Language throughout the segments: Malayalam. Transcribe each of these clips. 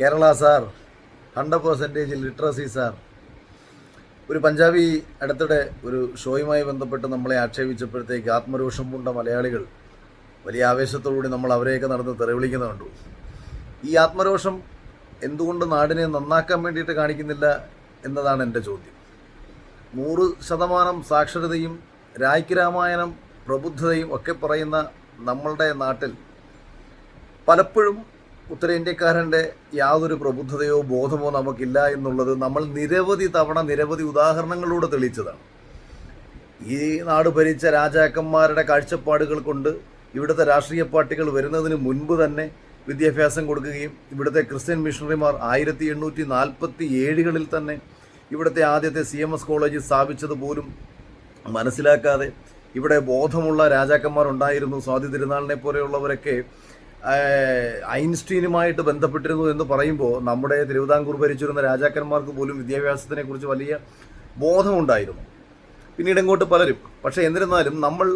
Kerala sir hundred percentage literacy sir. ഒരു പഞ്ചാബി അടുത്തിടെ ഒരു ഷോയുമായി ബന്ധപ്പെട്ട് നമ്മളെ ആക്ഷേപിച്ചപ്പോഴത്തേക്ക് ആത്മരോഷം പൂണ്ട മലയാളികൾ വലിയ ആവേശത്തോടുകൂടി നമ്മൾ അവരെയൊക്കെ നടന്ന് തെറിവിളിക്കുന്ന കണ്ടു. ഈ ആത്മരോഷം എന്തുകൊണ്ട് നാടിനെ നന്നാക്കാൻ വേണ്ടിയിട്ട് കാണിക്കുന്നില്ല എന്നതാണ് എന്റെ ചോദ്യം. നൂറ് ശതമാനം സാക്ഷരതയും രായ്ക്ക് രാമായണം പ്രബുദ്ധതയും ഒക്കെ പറയുന്ന നമ്മളുടെ നാട്ടിൽ പലപ്പോഴും ഉത്തരേന്ത്യക്കാരന്റെ യാതൊരു പ്രബുദ്ധതയോ ബോധമോ നമുക്കില്ല എന്നുള്ളത് നമ്മൾ നിരവധി തവണ നിരവധി ഉദാഹരണങ്ങളിലൂടെ തെളിയിച്ചതാണ്. ഈ നാട് ഭരിച്ച രാജാക്കന്മാരുടെ കാഴ്ചപ്പാടുകൾ കൊണ്ട് ഇവിടുത്തെ രാഷ്ട്രീയ പാർട്ടികൾ വരുന്നതിന് മുൻപ് തന്നെ വിദ്യാഭ്യാസം കൊടുക്കുകയും ഇവിടുത്തെ ക്രിസ്ത്യൻ മിഷണറിമാർ ആയിരത്തി എണ്ണൂറ്റി നാൽപ്പത്തി ഏഴുകളിൽ തന്നെ ഇവിടുത്തെ ആദ്യത്തെ സി എം എസ് കോളേജ് സ്ഥാപിച്ചത് പോലും മനസ്സിലാക്കാതെ ഇവിടെ ബോധമുള്ള രാജാക്കന്മാരുണ്ടായിരുന്നു. സ്വാതി തിരുനാളിനെ പോലെയുള്ളവരൊക്കെ ഐൻസ്റ്റീനുമായിട്ട് ബന്ധപ്പെട്ടിരുന്നു എന്ന് പറയുമ്പോൾ നമ്മുടെ തിരുവിതാംകൂർ ഭരിച്ചിരുന്ന രാജാക്കന്മാർക്ക് പോലും വിദ്യാഭ്യാസത്തിനെ കുറിച്ച് വലിയ ബോധമുണ്ടായിരുന്നു. പിന്നീട് ഇങ്ങോട്ട് പലരും. പക്ഷേ എന്നിരുന്നാലും നമ്മൾ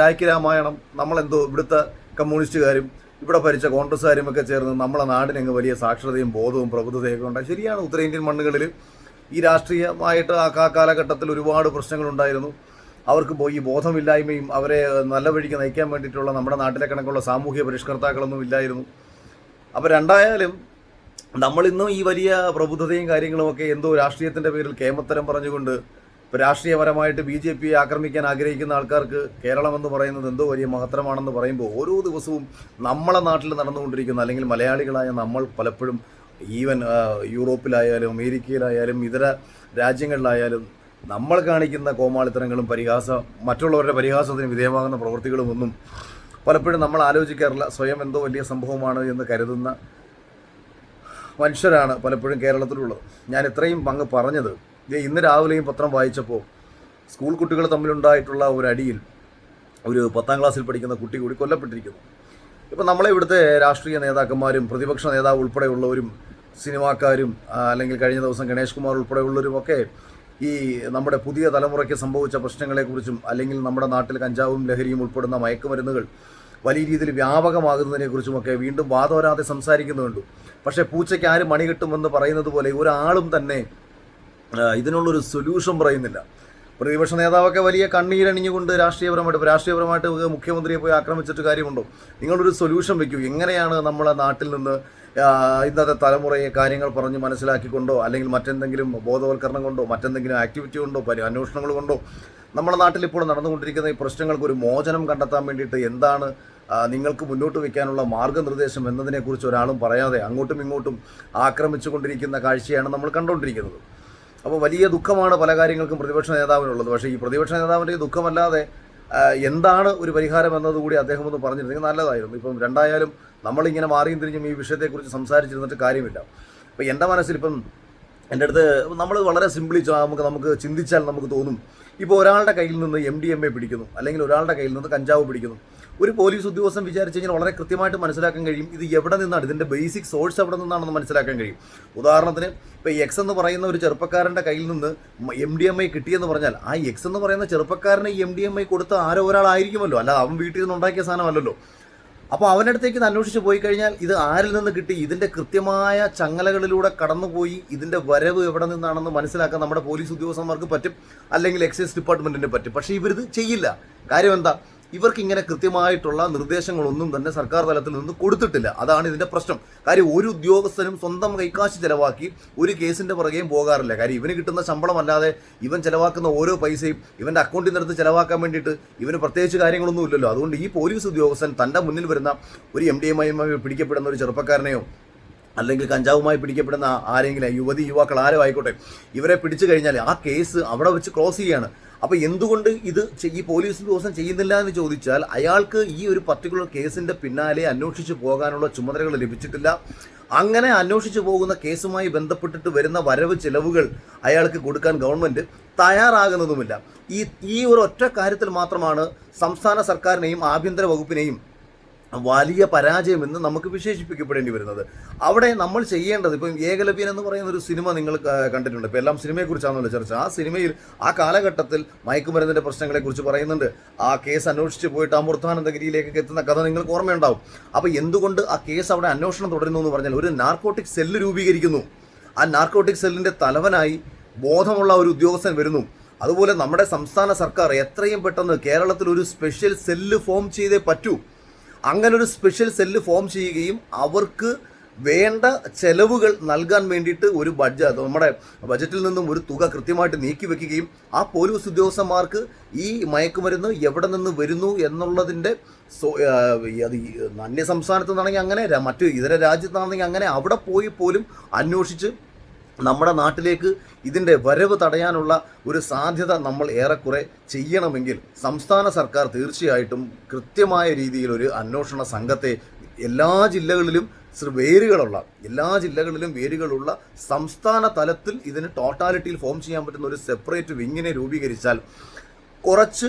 രാജ്യ രാമായണം നമ്മളെന്തോ ഇവിടുത്തെ കമ്മ്യൂണിസ്റ്റുകാരും ഇവിടെ ഭരിച്ച കോൺഗ്രസ്സുകാരും ഒക്കെ ചേർന്ന് നമ്മളെ നാടിനങ്ങ് വലിയ സാക്ഷരതയും ബോധവും പ്രബുദ്ധതയൊക്കെ ഉണ്ടായി. ശരിയാണ് ഉത്തരേന്ത്യൻ മണ്ണുകളിൽ ഈ രാഷ്ട്രീയമായിട്ട് ആ കാലഘട്ടത്തിൽ ഒരുപാട് പ്രശ്നങ്ങളുണ്ടായിരുന്നു. അവർക്ക് പോയി ബോധമില്ലായ്മയും അവരെ നല്ല വഴിക്ക് നയിക്കാൻ വേണ്ടിയിട്ടുള്ള നമ്മുടെ നാട്ടിലെ കണക്കുള്ള സാമൂഹ്യ പരിഷ്കർത്താക്കളൊന്നും ഇല്ലായിരുന്നു. അപ്പോൾ രണ്ടായാലും നമ്മളിന്നും ഈ വലിയ പ്രബുദ്ധതയും കാര്യങ്ങളുമൊക്കെ എന്തോ രാഷ്ട്രീയത്തിന്റെ പേരിൽ കേമത്തരം പറഞ്ഞുകൊണ്ട് ഇപ്പോൾ രാഷ്ട്രീയപരമായിട്ട് ബി ജെ പിയെ ആക്രമിക്കാൻ ആഗ്രഹിക്കുന്ന ആൾക്കാർക്ക് കേരളം എന്ന് പറയുന്നത് എന്തോ വലിയ മഹത്തരമാണെന്ന് പറയുമ്പോൾ ഓരോ ദിവസവും നമ്മളെ നാട്ടിൽ നടന്നുകൊണ്ടിരിക്കുന്ന അല്ലെങ്കിൽ മലയാളികളായ നമ്മൾ പലപ്പോഴും ഈവൻ യൂറോപ്പിലായാലും അമേരിക്കയിലായാലും ഇതര രാജ്യങ്ങളിലായാലും നമ്മൾ കാണിക്കുന്ന കോമാളിത്തരങ്ങളും പരിഹാസ മറ്റുള്ളവരുടെ പരിഹാസത്തിന് വിധേയമാകുന്ന പ്രവൃത്തികളും ഒന്നും പലപ്പോഴും നമ്മൾ ആലോചിക്കാറില്ല. സ്വയം എന്തോ വലിയ സംഭവമാണ് എന്ന് കരുതുന്ന മനുഷ്യരാണ് പലപ്പോഴും കേരളത്തിലുള്ളത്. ഞാൻ ഇത്രയും അങ്ങ് പറഞ്ഞത് ഇന്ന് രാവിലെയും പത്രം വായിച്ചപ്പോൾ സ്കൂൾ കുട്ടികൾ തമ്മിലുണ്ടായിട്ടുള്ള ഒരു അടിയിൽ ഒരു പത്താം ക്ലാസ്സിൽ പഠിക്കുന്ന കുട്ടി കൂടി കൊല്ലപ്പെട്ടിരിക്കുന്നു. ഇപ്പം നമ്മളെ ഇവിടുത്തെ രാഷ്ട്രീയ നേതാക്കന്മാരും പ്രതിപക്ഷ നേതാവ് ഉൾപ്പെടെയുള്ളവരും സിനിമാക്കാരും അല്ലെങ്കിൽ കഴിഞ്ഞ ദിവസം ഗണേഷ് കുമാർ ഉൾപ്പെടെയുള്ളവരും ഒക്കെ ഈ നമ്മുടെ പുതിയ തലമുറയ്ക്ക് സംഭവിച്ച പ്രശ്നങ്ങളെക്കുറിച്ചും അല്ലെങ്കിൽ നമ്മുടെ നാട്ടിൽ കഞ്ചാവും ലഹരിയും ഉൾപ്പെടുന്ന മയക്കുമരുന്നുകൾ വലിയ രീതിയിൽ വ്യാപകമാകുന്നതിനെക്കുറിച്ചുമൊക്കെ വീണ്ടും വാദോരാതെ സംസാരിക്കുന്നുണ്ട്. പക്ഷേ പൂച്ചയ്ക്ക് ആര് മണി കിട്ടുമെന്ന് പറയുന്നത് പോലെ ഒരാളും തന്നെ ഇതിനുള്ളൊരു സൊല്യൂഷൻ പറയുന്നില്ല. പ്രതിപക്ഷ നേതാവൊക്കെ വലിയ കണ്ണീരണിഞ്ഞുകൊണ്ട് രാഷ്ട്രീയപരമായിട്ട് രാഷ്ട്രീയപരമായിട്ട് മുഖ്യമന്ത്രിയെ പോയി ആക്രമിച്ചിട്ട് കാര്യമുണ്ടോ? നിങ്ങളൊരു സൊല്യൂഷൻ വയ്ക്കൂ എങ്ങനെയാണ് നമ്മളെ നാട്ടിൽ നിന്ന് ഇന്നത്തെ തലമുറയെ കാര്യങ്ങൾ പറഞ്ഞ് മനസ്സിലാക്കിക്കൊണ്ടോ അല്ലെങ്കിൽ മറ്റെന്തെങ്കിലും ബോധവൽക്കരണം കൊണ്ടോ മറ്റെന്തെങ്കിലും ആക്ടിവിറ്റി കൊണ്ടോ പരി അന്വേഷണങ്ങൾ കൊണ്ടോ നമ്മുടെ നാട്ടിൽ ഇപ്പോൾ നടന്നുകൊണ്ടിരിക്കുന്ന ഈ പ്രശ്നങ്ങൾക്ക് ഒരു മോചനം കണ്ടെത്താൻ വേണ്ടിയിട്ട് എന്താണ് നിങ്ങൾക്ക് മുന്നോട്ട് വയ്ക്കാനുള്ള മാർഗനിർദ്ദേശം എന്നതിനെക്കുറിച്ച് ഒരാളും പറയാതെ അങ്ങോട്ടും ഇങ്ങോട്ടും ആക്രമിച്ചുകൊണ്ടിരിക്കുന്ന കാഴ്ചയാണ് നമ്മൾ കണ്ടുകൊണ്ടിരിക്കുന്നത്. അപ്പോൾ വലിയ ദുഃഖമാണ് പല കാര്യങ്ങൾക്കും പ്രതിപക്ഷ നേതാവിനുള്ളത്. പക്ഷേ ഈ പ്രതിപക്ഷ നേതാവിന്റെ ദുഃഖമല്ലാതെ എന്താണ് ഒരു പരിഹാരം എന്നതുകൂടി അദ്ദേഹം ഒന്ന് പറഞ്ഞിരുന്നെങ്കിൽ നല്ലതായിരുന്നു. ഇപ്പം രണ്ടായാലും നമ്മളിങ്ങനെ മാറിയും തിരിഞ്ഞും ഈ വിഷയത്തെക്കുറിച്ച് സംസാരിച്ചിരുന്നിട്ട് കാര്യമില്ല. അപ്പം എന്റെ മനസ്സിൽ ഇപ്പം എന്റെ അടുത്ത് നമ്മൾ വളരെ സിമ്പിളി നമുക്ക് നമുക്ക് ചിന്തിച്ചാൽ നമുക്ക് തോന്നും. ഇപ്പോൾ ഒരാളുടെ കയ്യിൽ നിന്ന് എം ഡി എം എ പിടിക്കുന്നു. അല്ലെങ്കിൽ ഒരാളുടെ കയ്യിൽ നിന്ന് കഞ്ചാവ് പിടിക്കുന്നു. ഒരു പോലീസ് ഉദ്യോഗസ്ഥൻ വിചാരിച്ചു കഴിഞ്ഞാൽ വളരെ കൃത്യമായിട്ട് മനസ്സിലാക്കാൻ കഴിയും. ഇത് എവിടെ നിന്നാണ്? ഇതിന്റെ ബേസിക് സോഴ്സ് എവിടെ നിന്നാണെന്ന് മനസ്സിലാക്കാൻ കഴിയും. ഉദാഹരണത്തിന് ഇപ്പോൾ എക്സ് എന്ന് പറയുന്ന ഒരു ചെറുപ്പക്കാരന്റെ കയ്യിൽ നിന്ന് എം ഡി എം ഐ കിട്ടിയെന്ന് പറഞ്ഞാൽ ആ എക്സ് എന്ന് പറയുന്ന ചെറുപ്പക്കാരനെ എം ഡി എം ഐ കൊടുത്ത ആരോ ഒരാളായിരിക്കുമല്ലോ. അല്ലാതെ അവൻ വീട്ടിൽ നിന്ന് ഉണ്ടാക്കിയ സാധനമല്ലല്ലോ. അപ്പോൾ അവനടുത്തേക്ക് ഇത് അന്വേഷിച്ച് പോയി കഴിഞ്ഞാൽ ഇത് ആരിൽ നിന്ന് കിട്ടി? ഇതിന്റെ കൃത്യമായ ചങ്ങലകളിലൂടെ കടന്നുപോയി ഇതിന്റെ വരവ് എവിടെ നിന്നാണെന്ന് മനസ്സിലാക്കാൻ നമ്മുടെ പോലീസ് ഉദ്യോഗസ്ഥന്മാർക്ക് പറ്റും അല്ലെങ്കിൽ എക്സൈസ് ഡിപ്പാർട്ട്മെന്റിന് പറ്റും. പക്ഷേ ഇവരിത് ചെയ്യില്ല. കാര്യം എന്താ? ഇവർക്ക് ഇങ്ങനെ കൃത്യമായിട്ടുള്ള നിർദ്ദേശങ്ങളൊന്നും തന്നെ സർക്കാർ തലത്തിൽ നിന്ന് കൊടുത്തിട്ടില്ല. അതാണ് ഇതിന്റെ പ്രശ്നം. കാര്യം ഒരു ഉദ്യോഗസ്ഥനും സ്വന്തം കൈക്കാശ് ചിലവാക്കി ഒരു കേസിന്റെ പുറകെയും പോകാറില്ല. കാര്യം ഇവന് കിട്ടുന്ന ശമ്പളം അല്ലാതെ ഇവൻ ചിലവാക്കുന്ന ഓരോ പൈസയും ഇവന്റെ അക്കൗണ്ടിൽ നിന്നെടുത്ത് ചിലവാക്കാൻ വേണ്ടിയിട്ട് ഇവന് പ്രത്യേകിച്ച് കാര്യങ്ങളൊന്നും ഇല്ലല്ലോ. അതുകൊണ്ട് ഈ പോലീസ് ഉദ്യോഗസ്ഥൻ തന്റെ മുന്നിൽ വരുന്ന ഒരു എം ഡി എം പിടിക്കപ്പെടുന്ന ഒരു ചെറുപ്പക്കാരനെയോ അല്ലെങ്കിൽ കഞ്ചാവുമായി പിടിക്കപ്പെടുന്ന ആരെങ്കിലും യുവതി യുവാക്കൾ ആരോ ആയിക്കോട്ടെ ഇവരെ പിടിച്ചു കഴിഞ്ഞാൽ ആ കേസ് അവിടെ വെച്ച് ക്ലോസ് ചെയ്യുകയാണ്. അപ്പോൾ എന്തുകൊണ്ട് ഇത് ഈ പോലീസ് ഉദ്യോഗസ്ഥൻ ചെയ്യുന്നില്ല എന്ന് ചോദിച്ചാൽ അയാൾക്ക് ഈ ഒരു പർട്ടിക്കുലർ കേസിന്റെ പിന്നാലെ അന്വേഷിച്ചു പോകാനുള്ള ചുമതലകൾ ലഭിച്ചിട്ടില്ല. അങ്ങനെ അന്വേഷിച്ചു പോകുന്ന കേസുമായി ബന്ധപ്പെട്ടിട്ട് വരുന്ന വരവ് ചിലവുകൾ അയാൾക്ക് കൊടുക്കാൻ ഗവൺമെന്റ് തയ്യാറാകുന്നതുമില്ല. ഈ ഈ ഒരു ഒറ്റ കാര്യത്തിൽ മാത്രമാണ് സംസ്ഥാന സർക്കാരിനെയും ആഭ്യന്തര വകുപ്പിനെയും വലിയ പരാജയം എന്ന് നമുക്ക് വിശേഷിപ്പിക്കപ്പെടേണ്ടി വരുന്നത്. അവിടെ നമ്മൾ ചെയ്യേണ്ടത് ഇപ്പം ഏകലവ്യൻ എന്ന് പറയുന്ന ഒരു സിനിമ നിങ്ങൾ കണ്ടിട്ടുണ്ട്. ഇപ്പം എല്ലാം സിനിമയെക്കുറിച്ചാണല്ലോ ചർച്ച. ആ സിനിമയിൽ ആ കാലഘട്ടത്തിൽ മയക്കുമരുന്നിന്റെ പ്രശ്നങ്ങളെക്കുറിച്ച് പറയുന്നുണ്ട്. ആ കേസ് അന്വേഷിച്ച് പോയിട്ട് ആ മൂർത്താനന്ദഗിരിയിലേക്ക് എത്തുന്ന കഥ നിങ്ങൾക്ക് ഓർമ്മയുണ്ടാവും. അപ്പോൾ എന്തുകൊണ്ട് ആ കേസ് അവിടെ അന്വേഷണം തുടരുന്നു എന്ന് പറഞ്ഞാൽ ഒരു നാർക്കോട്ടിക് സെല്ല് രൂപീകരിക്കുന്നു. ആ നാർക്കോട്ടിക് സെല്ലിന്റെ തലവനായി ബോധമുള്ള ഒരു ഉദ്യോഗസ്ഥൻ വരുന്നു. അതുപോലെ നമ്മുടെ സംസ്ഥാന സർക്കാർ എത്രയും പെട്ടെന്ന് കേരളത്തിൽ ഒരു സ്പെഷ്യൽ സെല്ല് ഫോം ചെയ്തേ പറ്റൂ. അങ്ങനെ ഒരു സ്പെഷ്യൽ സെല്ല് ഫോം ചെയ്യുകയും അവർക്ക് വേണ്ട ചെലവുകൾ നൽകാൻ വേണ്ടിയിട്ട് ഒരു ബഡ്ജറ്റ് നമ്മുടെ ബജറ്റിൽ നിന്നും ഒരു തുക കൃത്യമായിട്ട് നീക്കി വെക്കുകയും ആ പോലീസ് ഉദ്യോഗസ്ഥന്മാർക്ക് ഈ മയക്കുമരുന്ന് എവിടെ നിന്ന് വരുന്നു എന്നുള്ളതിന്റെ സോ അത് അന്യ സംസ്ഥാനത്ത് നിന്നാണെങ്കിൽ അങ്ങനെ മറ്റ് ഇതര രാജ്യത്താണെങ്കിൽ അങ്ങനെ അവിടെ പോയി പോലും അന്വേഷിച്ച് നമ്മുടെ നാട്ടിലേക്ക് ഇതിന്റെ വരവ് തടയാനുള്ള ഒരു സാധ്യത നമ്മൾ ഏറെക്കുറെ ചെയ്യണമെങ്കിൽ സംസ്ഥാന സർക്കാർ തീർച്ചയായിട്ടും കൃത്യമായ രീതിയിൽ ഒരു അന്വേഷണ സംഘത്തെ എല്ലാ ജില്ലകളിലും വേരുകളുള്ള എല്ലാ ജില്ലകളിലും വേരുകളുള്ള സംസ്ഥാന തലത്തിൽ ഇതിന് ടോട്ടാലിറ്റിയിൽ ഫോം ചെയ്യാൻ പറ്റുന്ന ഒരു സെപ്പറേറ്റ് വിങ്ങിനെ രൂപീകരിച്ചാൽ കുറച്ച്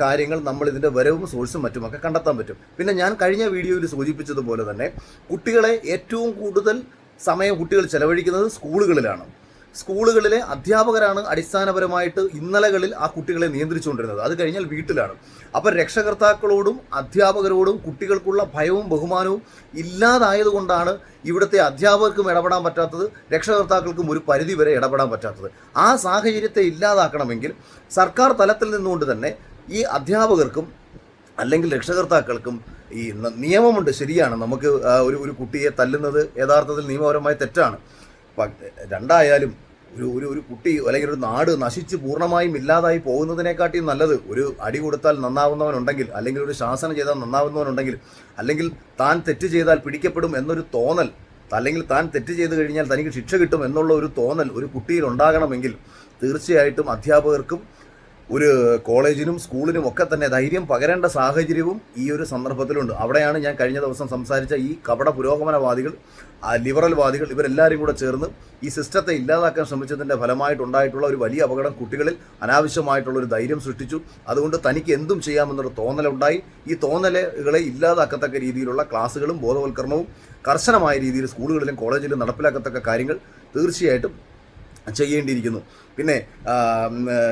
കാര്യങ്ങൾ നമ്മൾ ഇതിന്റെ വരവും സോഴ്സും മറ്റുമൊക്കെ കണ്ടെത്താൻ പറ്റും. പിന്നെ ഞാൻ കഴിഞ്ഞ വീഡിയോയിൽ സൂചിപ്പിച്ചതുപോലെ തന്നെ കുട്ടികളെ ഏറ്റവും കൂടുതൽ സമയം കുട്ടികൾ ചെലവഴിക്കുന്നത് സ്കൂളുകളിലാണ്. സ്കൂളുകളിലെ അധ്യാപകരാണ് അടിസ്ഥാനപരമായിട്ട് ഇന്നലകളിൽ ആ കുട്ടികളെ നിയന്ത്രിച്ചുകൊണ്ടിരുന്നത്. അത് കഴിഞ്ഞാൽ വീട്ടിലാണ്. അപ്പോൾ രക്ഷകർത്താക്കളോടും അധ്യാപകരോടും കുട്ടികൾക്കുള്ള ഭയവും ബഹുമാനവും ഇല്ലാതായതുകൊണ്ടാണ് ഇവിടുത്തെ അധ്യാപകർക്കും ഇടപെടാൻ പറ്റാത്തത് രക്ഷകർത്താക്കൾക്കും ഒരു പരിധി വരെ ഇടപെടാൻ പറ്റാത്തത്. ആ സാഹചര്യത്തെ ഇല്ലാതാക്കണമെങ്കിൽ സർക്കാർ തലത്തിൽ നിന്നുകൊണ്ട് തന്നെ ഈ അധ്യാപകർക്കും അല്ലെങ്കിൽ രക്ഷകർത്താക്കൾക്കും ഈ നിയമമുണ്ട് ശരിയാണ്. നമുക്ക് ഒരു ഒരു കുട്ടിയെ തല്ലുന്നത് യഥാർത്ഥത്തിൽ നിയമപരമായ തെറ്റാണ്. രണ്ടായാലും ഒരു ഒരു ഒരു കുട്ടി അല്ലെങ്കിൽ ഒരു നാട് നശിച്ച് പൂർണമായും ഇല്ലാതായി പോകുന്നതിനെക്കാട്ടിയും നല്ലത് ഒരു അടി കൊടുത്താൽ നന്നാവുന്നവനുണ്ടെങ്കിൽ അല്ലെങ്കിൽ ഒരു ശാസനം ചെയ്താൽ നന്നാവുന്നവനുണ്ടെങ്കിൽ അല്ലെങ്കിൽ താൻ തെറ്റ് ചെയ്താൽ പിടിക്കപ്പെടും എന്നൊരു തോന്നൽ അല്ലെങ്കിൽ താൻ തെറ്റ് ചെയ്ത് കഴിഞ്ഞാൽ തനിക്ക് ശിക്ഷ കിട്ടും എന്നുള്ള ഒരു തോന്നൽ ഒരു കുട്ടിയിൽ ഉണ്ടാകണമെങ്കിൽ തീർച്ചയായിട്ടും അധ്യാപകർക്കും ഒരു കോളേജിനും സ്കൂളിനും ഒക്കെ തന്നെ ധൈര്യം പകരേണ്ട സാഹചര്യവും ഈ ഒരു സന്ദർഭത്തിലുണ്ട്. അവിടെയാണ് ഞാൻ കഴിഞ്ഞ ദിവസം സംസാരിച്ച ഈ കപട പുരോഗമനവാദികൾ ലിബറൽവാദികൾ ലിബറൽ വാദികൾ ഇവരെല്ലാവരും കൂടെ ചേർന്ന് ഈ സിസ്റ്റത്തെ ഇല്ലാതാക്കാൻ ശ്രമിച്ചതിന്റെ ഫലമായിട്ടുണ്ടായിട്ടുള്ള ഒരു വലിയ അപകടം കുട്ടികളിൽ അനാവശ്യമായിട്ടുള്ള ഒരു ധൈര്യം സൃഷ്ടിച്ചു. അതുകൊണ്ട് തനിക്ക് എന്തും ചെയ്യാമെന്നൊരു തോന്നലുണ്ടായി. ഈ തോന്നലുകളെ ഇല്ലാതാക്കത്തക്ക രീതിയിലുള്ള ക്ലാസ്സുകളും ബോധവൽക്കരണവും കർശനമായ രീതിയിൽ സ്കൂളുകളിലും കോളേജിലും നടപ്പിലാക്കത്തക്ക കാര്യങ്ങൾ തീർച്ചയായിട്ടും ചെയ്യേണ്ടിയിരിക്കുന്നു. പിന്നെ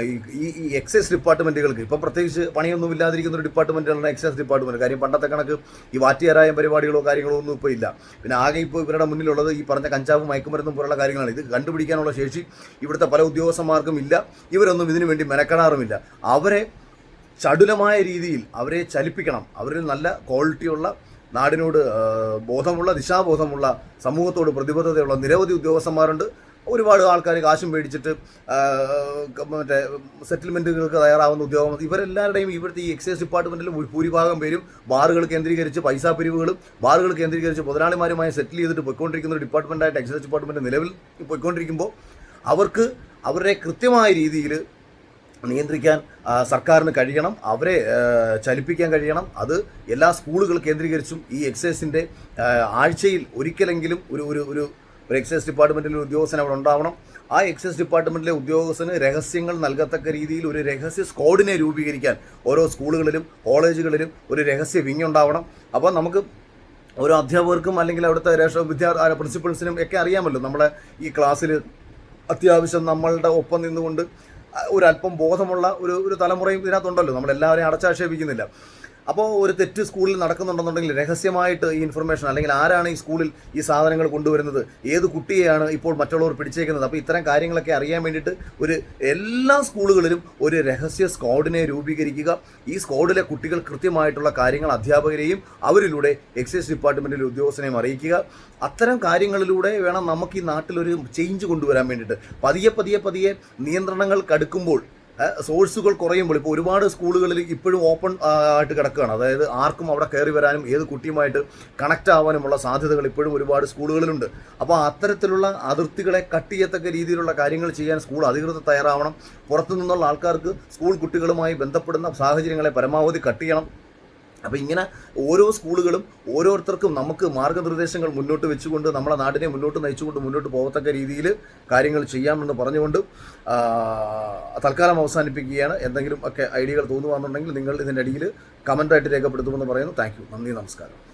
ഈ- ഈ എക്സൈസ് ഡിപ്പാർട്ട്മെന്റുകൾക്ക് ഇപ്പം പ്രത്യേകിച്ച് പണിയൊന്നും ഇല്ലാതിരിക്കുന്ന ഒരു ഡിപ്പാർട്ട്മെന്റാണ് എക്സൈസ് ഡിപ്പാർട്ട്മെന്റ് കാര്യം പണ്ടത്തെ കണക്ക് ഈ വാറ്റിയാരായ പരിപാടികളോ കാര്യങ്ങളോ ഒന്നും ഇപ്പോൾ ഇല്ല. പിന്നെ ആകെ ഇപ്പോൾ ഇവരുടെ മുന്നിലുള്ളത് ഈ പറഞ്ഞ കഞ്ചാവും മയക്കുമരുന്നും പോലുള്ള കാര്യങ്ങളാണ്. ഇത് കണ്ടുപിടിക്കാനുള്ള ശേഷി ഇവിടുത്തെ പല ഉദ്യോഗസ്ഥന്മാർക്കും ഇല്ല. ഇവരൊന്നും ഇതിനു വേണ്ടി മെനക്കെടാറുമില്ല. അവരെ ചടുലമായ രീതിയിൽ അവരെ ചലിപ്പിക്കണം. അവരിൽ നല്ല ക്വാളിറ്റിയുള്ള നാടിനോട് ബോധമുള്ള ദിശാബോധമുള്ള സമൂഹത്തോട് പ്രതിബദ്ധതയുള്ള നിരവധി ഉദ്യോഗസ്ഥന്മാരുണ്ട്. ഒരുപാട് ആൾക്കാർ കാശും മേടിച്ചിട്ട് മറ്റേ സെറ്റിൽമെന്റുകൾക്ക് തയ്യാറാവുന്ന ഉദ്യോഗം. ഇവരെല്ലാവരുടെയും ഇവിടുത്തെ ഈ എക്സൈസ് ഡിപ്പാർട്ട്മെന്റിൽ ഭൂരിഭാഗം പേരും ബാറുകൾ കേന്ദ്രീകരിച്ച് പൈസ പിരിവുകളും ബാറുകൾ കേന്ദ്രീകരിച്ച് മുതലാളിമാരുമായി സെറ്റിൽ ചെയ്തിട്ട് പോയിക്കൊണ്ടിരിക്കുന്ന ഒരു ഡിപ്പാർട്ട്മെന്റായിട്ട് എക്സൈസ് ഡിപ്പാർട്ട്മെന്റ് നിലവിൽ പോയിക്കൊണ്ടിരിക്കുമ്പോൾ അവർക്ക് അവരുടെ കൃത്യമായ രീതിയിൽ നിയന്ത്രിക്കാൻ സർക്കാരിന് കഴിയണം. അവരെ ചലിപ്പിക്കാൻ കഴിയണം. അത് എല്ലാ സ്കൂളുകൾ കേന്ദ്രീകരിച്ചും ഈ എക്സൈസിന്റെ ആഴ്ചയിൽ ഒരിക്കലെങ്കിലും ഒരു ഒരു ഒരു ഒരു എക്സൈസ് ഡിപ്പാർട്ട്മെന്റിലെ ഉദ്യോഗസ്ഥൻ അവിടെ ഉണ്ടാവണം. ആ എക്സൈസ് ഡിപ്പാർട്ട്മെന്റിലെ ഉദ്യോഗസ്ഥന് രഹസ്യങ്ങൾ നൽകത്തക്ക രീതിയിൽ ഒരു രഹസ്യ സ്ക്വാഡിനെ രൂപീകരിക്കാൻ ഓരോ സ്കൂളുകളിലും കോളേജുകളിലും ഒരു രഹസ്യ വിങ് ഉണ്ടാവണം. അപ്പോൾ നമുക്ക് ഓരോ അധ്യാപകർക്കും അല്ലെങ്കിൽ അവിടുത്തെ രക്ഷ വിദ്യാർത്ഥി പ്രിൻസിപ്പൾസിനും ഒക്കെ അറിയാമല്ലോ. നമ്മുടെ ഈ ക്ലാസ്സിൽ അത്യാവശ്യം നമ്മളുടെ ഒപ്പം നിന്നുകൊണ്ട് ഒരല്പം ബോധമുള്ള ഒരു ഒരു തലമുറയും ഇതിനകത്തുണ്ടല്ലോ. നമ്മളെല്ലാവരെയും അടച്ചാക്ഷേപിക്കുന്നില്ല. അപ്പോൾ ഒരു തെറ്റ് സ്കൂളിൽ നടക്കുന്നുണ്ടെന്നുണ്ടെങ്കിൽ രഹസ്യമായിട്ട് ഈ ഇൻഫർമേഷൻ അല്ലെങ്കിൽ ആരാണ് ഈ സ്കൂളിൽ ഈ സാധനങ്ങൾ കൊണ്ടുവരുന്നത്? ഏത് കുട്ടിയെയാണ് ഇപ്പോൾ മറ്റുള്ളവർ പിടിച്ചേക്കുന്നത്? അപ്പോൾ ഇത്തരം കാര്യങ്ങളൊക്കെ അറിയാൻ വേണ്ടിയിട്ട് ഒരു എല്ലാ സ്കൂളുകളിലും ഒരു രഹസ്യ സ്ക്വാഡിനെ രൂപീകരിക്കുക. ഈ സ്ക്വാഡിലെ കുട്ടികൾ കൃത്യമായിട്ടുള്ള കാര്യങ്ങൾ അധ്യാപകരെയും അവരിലൂടെ എക്സൈസ് ഡിപ്പാർട്ട്മെന്റിലെ ഉദ്യോഗസ്ഥനെയും അറിയിക്കുക. അത്തരം കാര്യങ്ങളിലൂടെ വേണം നമുക്ക് ഈ നാട്ടിലൊരു ചേഞ്ച് കൊണ്ടുവരാൻ വേണ്ടിയിട്ട്. പതിയെ പതിയെ പതിയെ നിയന്ത്രണങ്ങൾ കടുക്കുമ്പോൾ സോഴ്സുകൾ കുറയുമ്പോൾ ഇപ്പോൾ ഒരുപാട് സ്കൂളുകളിൽ ഇപ്പോഴും ഓപ്പൺ ആയിട്ട് കിടക്കുകയാണ്. അതായത് ആർക്കും അവിടെ കയറി വരാനും ഏത് കുട്ടിയുമായിട്ട് കണക്റ്റ് ആവാനുമുള്ള സാധ്യതകൾ ഇപ്പോഴും ഒരുപാട് സ്കൂളുകളിലുണ്ട്. അപ്പോൾ അത്തരത്തിലുള്ള അതിർത്തികളെ കട്ട് ചെയ്യത്തക്ക രീതിയിലുള്ള കാര്യങ്ങൾ ചെയ്യാൻ സ്കൂൾ അധികൃതർ തയ്യാറാവണം. പുറത്തു നിന്നുള്ള ആൾക്കാർക്ക് സ്കൂൾ കുട്ടികളുമായി ബന്ധപ്പെടുന്ന സാഹചര്യങ്ങളെ പരമാവധി കട്ട് ചെയ്യണം. അപ്പോൾ ഇങ്ങനെ ഓരോ സ്കൂളുകളും ഓരോരുത്തർക്കും നമുക്ക് മാർഗനിർദ്ദേശങ്ങൾ മുന്നോട്ട് വെച്ചുകൊണ്ട് നമ്മളെ നാടിനെ മുന്നോട്ട് നയിച്ചുകൊണ്ട് മുന്നോട്ട് പോകത്തക്ക രീതിയിൽ കാര്യങ്ങൾ ചെയ്യാമെന്ന് പറഞ്ഞുകൊണ്ട് തൽക്കാലം അവസാനിപ്പിക്കുകയാണ്. എന്തെങ്കിലും ഒക്കെ ഐഡിയകൾ തോന്നുവാണെന്നുണ്ടെങ്കിൽ നിങ്ങൾ ഇതിന്റെ അടിയിൽ കമന്റായിട്ട് രേഖപ്പെടുത്തുമെന്ന് പറയുന്നു. താങ്ക് നന്ദി നമസ്കാരം.